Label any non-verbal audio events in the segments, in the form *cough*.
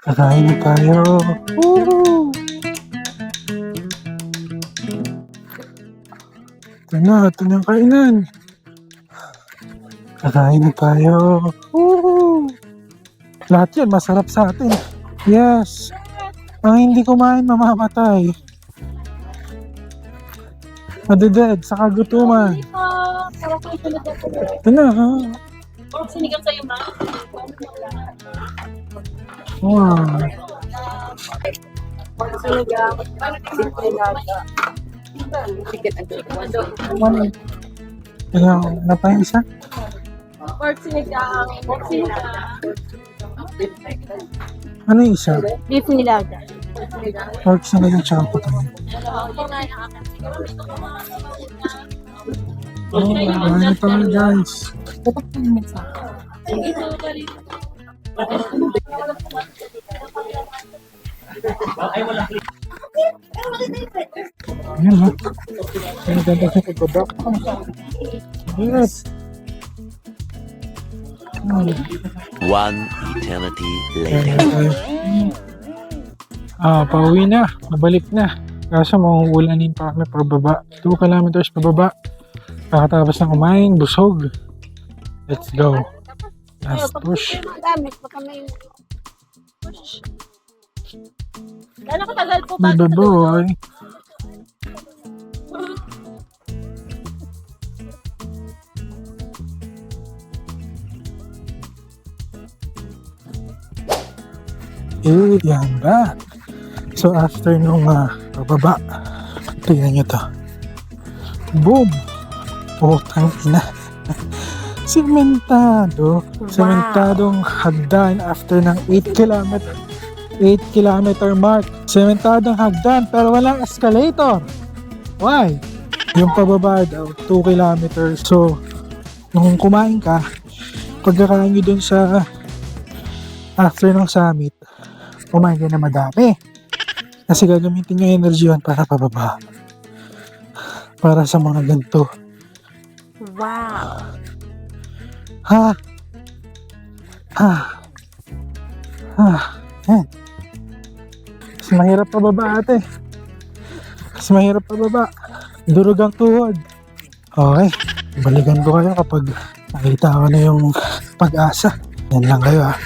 Kakain na tayo. Woo! Ito na, ito na kainan. Kakain na tayo. Woo! Lahat yan, masarap sa atin. Yes. Ang hindi kumain, mamamatay. Madeded sa kagutuman. Ito na, ha? Sinigang sa'yo, ma. Wow. Sinigang. Chicken. Kaya, ano pa yung isa? Pork sinigang. Pork sinigang. Ano yung isa? Beef nilaga. Pork sa naging tsaka puto. Oh, ano pa nga guys? Ayan ha. Ang ganda. Yes. One eternity later. Ah, pauwi na. Nabalik na. Kaso mauulanin pa kami pababa. 2 kilometers pababa. Kakatapos na kumain, busog. Let's go. Last push. Gamit pa kami. Gano'n katagal po Baby boy. Eh, yan ba? So after nung uh, pababa, tingnan nyo to. Boom! Putang ina. Sementado. Sementadong hagdan after ng 8 kilometer 8 kilometer mark. Sementadong hagdan pero walang escalator. Why? Yung pababa daw, 2 kilometers. So, nung kumain ka, pagkakain nyo dun sa after ng summit, kumain ka na madami. Kasi gagamitin nyo yung energy yun para pababa. Para sa mga ganito. Wow. Ha? Ha? Ha? Yan. Mas mahirap pababa ate. Mas mahirap pababa. Durog ang tuhod. Okay. Balikan ko kayo kapag nakita ko na yung pag-asa. Yan lang kayo ah.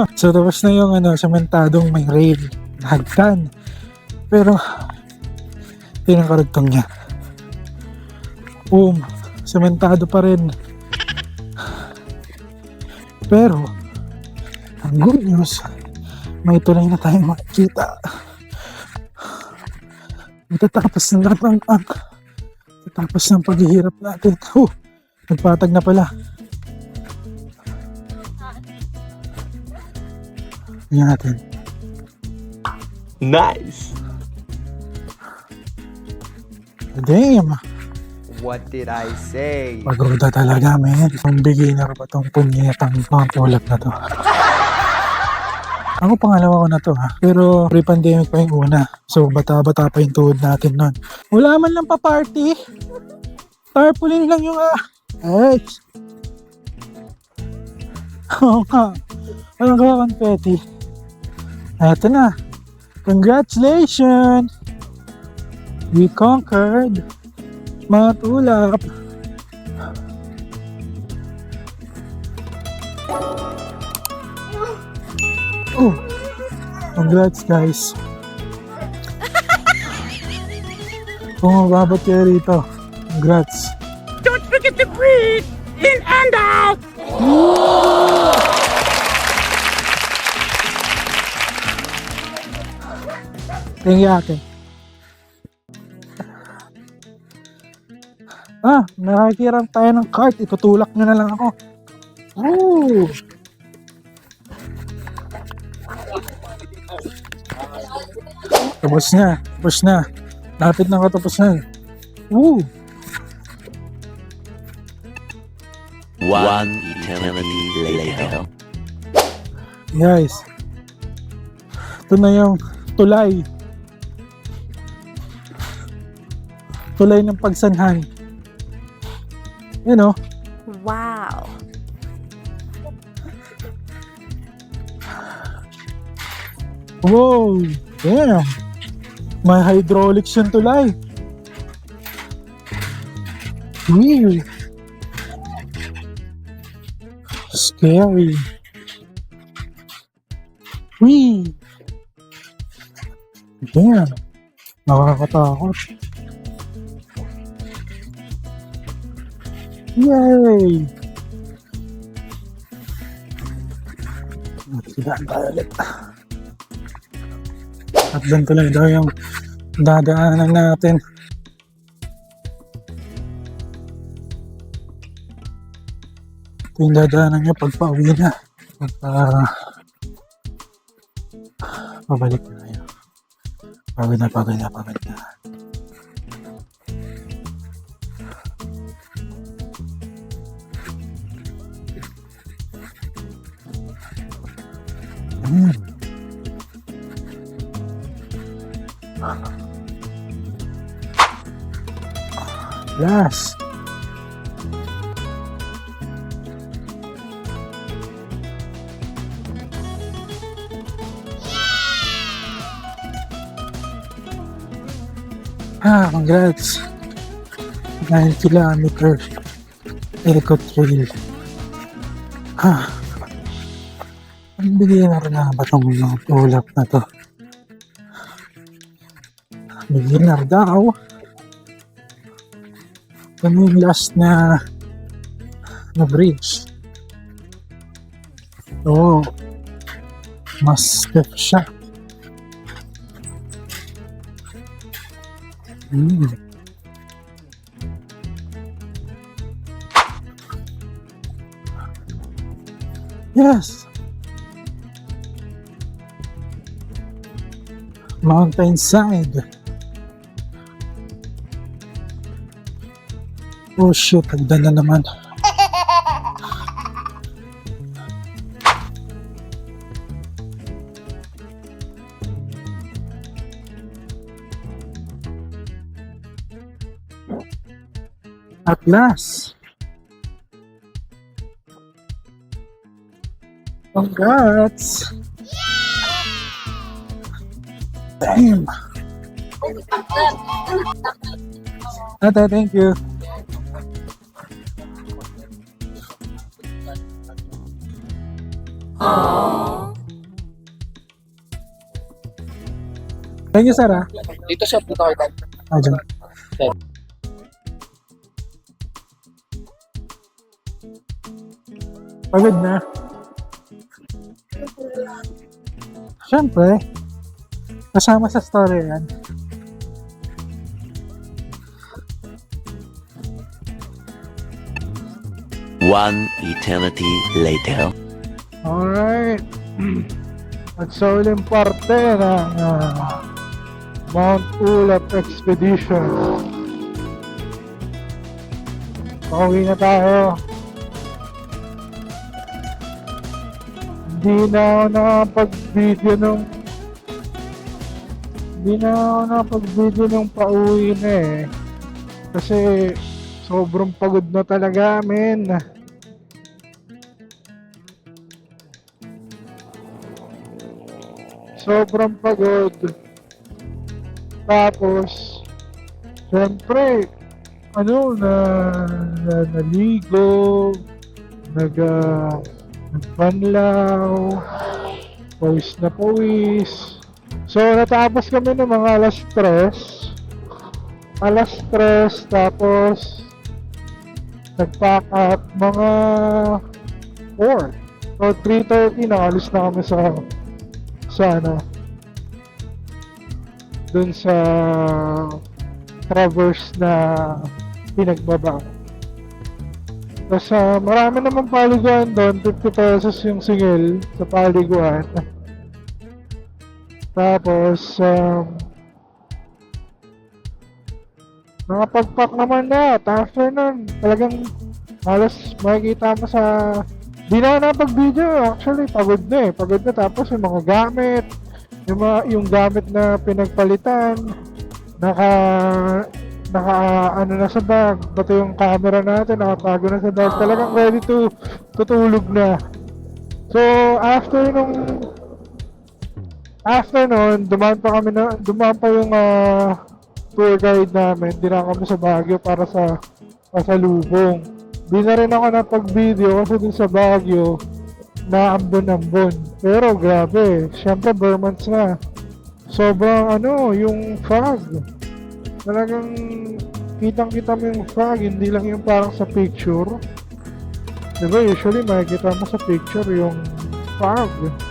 *laughs* so tapos na yung ano, sementadong may rail. Hagdan. Pero pinakarugtong niya. Um, sementado pa rin. Pero, ang good news, may tulay na tayong makikita. Matatapos na lahat ng ang Matatapos ng paghihirap natin. Oh, nagpatag na pala. Tingnan natin. Nice. Damn! What did I say? Pagoda talaga, men. Ang beginner pa tong punyetang mga tulap na to. Ako pangalawa ko na to ha. Pero pre-pandemic pa yung una. So bata-bata pa yung tuhod natin nun. Wala man lang pa party. Tarpaulin lang yung ah. Ay. *laughs* Oo nga. Walang gawa confetti. Eto na. Congratulations! We conquered mga tulap. Oh, congrats guys. *laughs* Kung mababot kayo rito, congrats. Don't forget to breathe in and out. Thank you ate. Ah, nakikiram tayo ng cart. Itutulak nyo na lang ako. Oh! Tapos na. Tapos na. Lapit na katapos na. Woo! One eternity later. Guys. Ito na yung tulay. Tulay ng pagsanhan. Yan o. Wow. Wow! Damn! May hydraulics yung tulay. Weird. Scary. Wee! Damn! Nakakatakot. Yay! Sila ang ulit. At doon tuloy daw yung dadaanan natin. Ito yung dadaanan niya pag pauwi na. Pag uh, pabalik na kayo. Pagod na, pagod na, pagod na. Last. Ah, congrats. 9 kilometer eco trail. Ah. Ang beginner na ba itong mga ulap na to? Beginner daw. Ano yung last na na bridge? Oo. Mas stiff siya. Hmm. Yes. Mountainside. Oh shit, hagdan na naman. At last. Congrats! Ate, thank you. Thank you, sir. ah. Dito siya, dito kayo. Ah, dyan. Pagod na. Siyempre, kasama sa story yan. One eternity later. Alright. *clears throat* At sa uling parte ng ah, Mount Ulap Expedition. Pauwi na tayo. Hindi na ako nakapag-video nung hindi na ako nakapag-video nung pauwi na eh. Kasi sobrang pagod na talaga, men. sobrang pagod. Tapos, syempre, ano, na, na naligo, nag, uh, nagpanlaw, pawis na pawis. So, natapos kami ng mga alas tres. Alas tres, tapos, nag-pack up mga 4. So, 3.30, nakalis na kami sa sa ano dun sa traverse na pinagbaba tapos ah, marami naman paliguan doon 50 pesos yung singil sa paliguan *laughs* tapos um, nakapagpak naman na at after nun talagang halos makikita mo sa Di na ako napag-video. Actually, pagod na eh. Pagod na. Tapos yung mga gamit, yung, mga, yung gamit na pinagpalitan, naka, naka ano na sa bag, pati yung camera natin nakatago na sa bag. Talagang ready to tutulog na. So, after nung after nun, dumaan pa kami na dumaan pa yung ah, tour guide namin. Dinaan kami sa Baguio para sa pasalubong. Di na rin ako napag-video kasi dun sa Baguio na ambon-ambon. Pero grabe, syempre bare months na. Sobrang ano, yung fog. Talagang kitang-kita mo yung fog, hindi lang yung parang sa picture. Diba, usually makikita mo sa picture yung fog.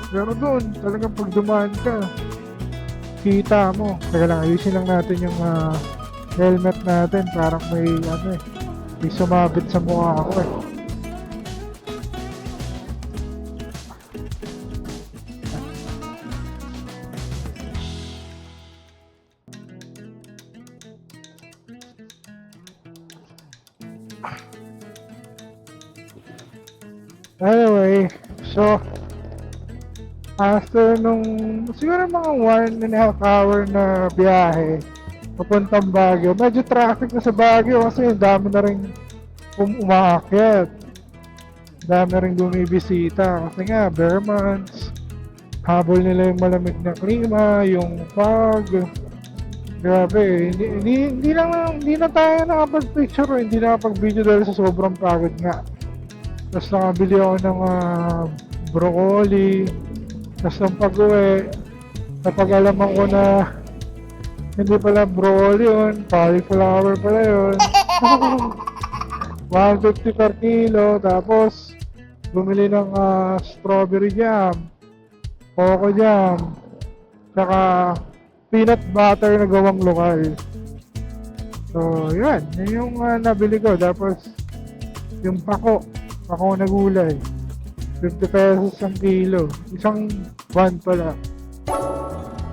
Pero doon, talagang pag dumaan ka, kita mo. Teka lang, ayusin lang natin yung ah, helmet natin. Parang may ano eh, may sumabit sa mukha ko eh. Anyway, so after nung siguro mga one and a half hour na biyahe papuntang Baguio, medyo traffic na sa Baguio kasi ang dami na rin um umaakyat. Dami rin bumibisita kasi nga bare months. Habol nila yung malamig na klima, yung fog. Grabe, hindi, hindi, hindi lang hindi na tayo nakapag-picture hindi nakapag-video dahil sa sobrang pagod nga. Tapos nakabili ako ng ah, broccoli. Tapos nang pag-uwi, kapag alaman ko na hindi pala broccoli yun, cauliflower pala yun. *laughs* 150 per kilo. Tapos, bumili ng ah, strawberry jam, coco jam, saka peanut butter na gawang lokal. So, yan. Yan yung ah, nabili ko. Tapos, yung pako, pako na gulay. 50 pesos ang kilo. Isang van pala.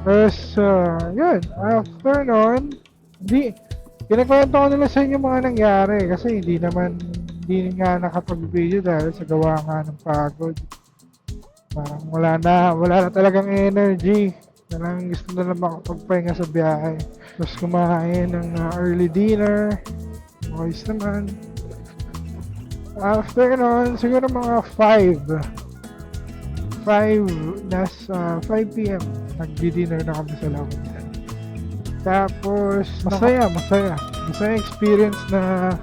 Tapos, ah, yun. After nun, di, kinakwento ko nila sa inyo mga nangyari kasi hindi naman, hindi nga nakapag-video dahil sa gawa nga ng pagod. Parang wala na, wala na talagang energy. Parang gusto na lang makapagpahinga sa biyahe. Tapos kumain ng ah, early dinner. Ayos naman. After nun, siguro mga 5. 5, nasa 5 p.m. Nagdi-dinner na kami sa Lawisan. Tapos, masaya, masaya. Masaya experience na,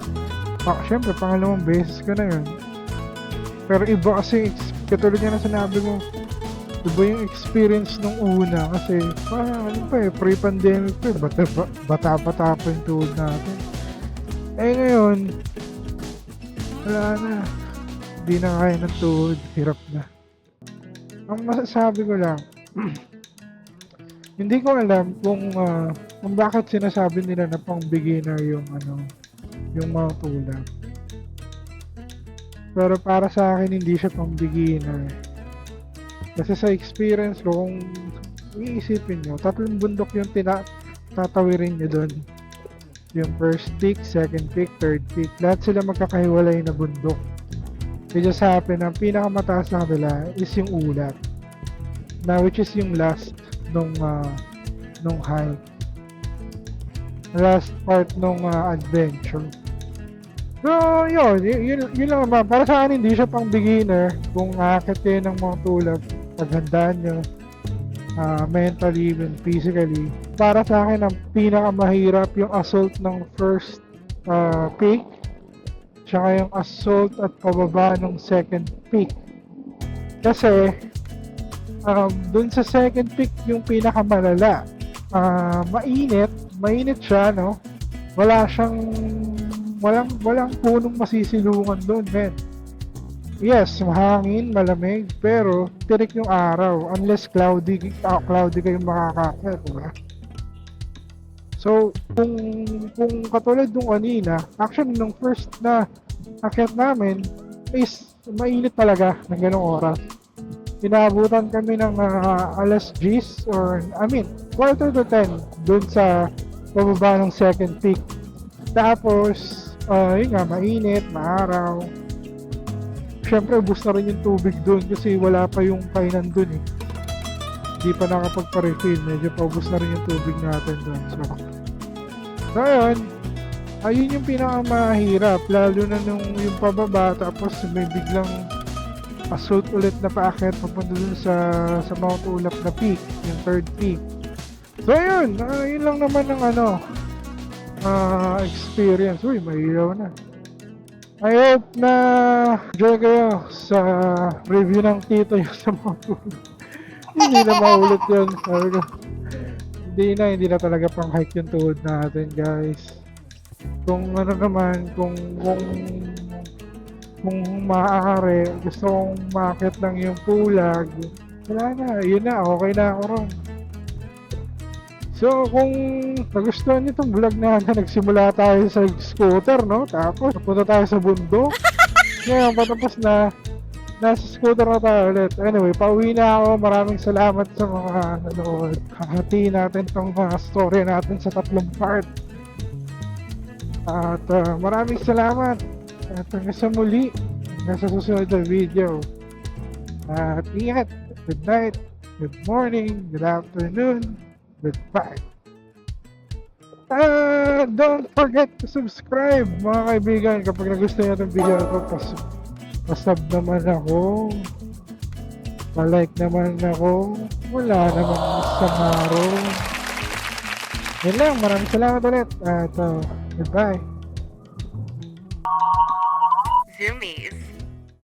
ah, syempre, pangalawang beses ko na yun. Pero iba kasi, katulad nga na sinabi mo, iba yung experience nung una kasi, parang ano pa eh, pre-pandemic pa eh, bata, bata-bata pa yung tuhod natin. Eh ngayon, wala na. Hindi na kaya ng tuhod. Hirap na. Ang masasabi ko lang, *clears throat* hindi ko alam kung ah, kung bakit sinasabi nila na pang beginner yung ano, yung mga tulak. Pero para sa akin hindi siya pang beginner. Kasi sa experience ko kung iisipin nyo, tatlong bundok yung tina tatawirin nyo doon. Yung first peak, second peak, third peak. Lahat sila magkakahiwalay na bundok. It just happen, ang pinakamataas na kanila is yung ulat. Na which is yung last nung ah, nung hike. Last part nung ah, adventure. So, yun, yun, yun lang naman. Para sa akin, hindi siya pang beginner. Kung akit kayo ng mga tulad, paghandaan nyo, ah, mentally and physically. Para sa akin, ang pinakamahirap yung assault ng first ah, peak tsaka yung assault at pababa ng second peak. Kasi, um, dun sa second peak yung pinakamalala. Ah, mainit, mainit siya, no? Wala siyang, walang, walang punong masisilungan doon, men. Yes, mahangin, malamig, pero tirik yung araw unless cloudy, ah, cloudy kayo makakakit, diba? So, kung kung katulad nung kanina, actually nung first na akyat namin is mainit talaga ng ganong oras. Inabutan kami ng ah, alas 10 or I mean, quarter to 10 doon sa pababa ng second peak. Tapos, ah, yun nga, mainit, maaraw. Siyempre, ubus na rin yung tubig doon kasi wala pa yung kainan doon eh. Hindi pa nakapagpa-refill. Medyo paubos na rin yung tubig natin doon. So, so ayun. ayun yung pinakamahirap lalo na nung yung pababa tapos may biglang assault ulit na paakyat papunta dun sa sa Mount Ulap na peak yung third peak. So yun ah, yun lang naman ang ano ah, experience. Uy may ilaw na. I hope na enjoy kayo sa review ng Tito *laughs* yung sa Mount Ulap. Hindi na maulit yun sabi ko hindi na hindi na talaga pang hike yung tuhod natin guys kung ano naman, kung kung kung maaari, gusto kong makit lang yung pulag, wala na, yun na, okay na ako ron. So, kung nagustuhan niyo itong vlog na *laughs* nagsimula tayo sa scooter, no? Tapos, napunta tayo sa bundok. *laughs* Ngayon, patapos na, nasa scooter na tayo ulit. Anyway, pauwi na ako. Maraming salamat sa mga nanood. Hahati natin tong mga story natin sa tatlong part. At uh, maraming salamat. At hanggang sa muli, hanggang sa susunod na video. At ingat. Good night. Good morning. Good afternoon. Goodbye. Uh, don't forget to subscribe mga kaibigan kapag nagustuhan nyo itong video ko pas pasub naman ako. Pa-like naman ako. Wala namang masama ron yun lang maraming salamat ulit. At uh, goodbye. Zoomies.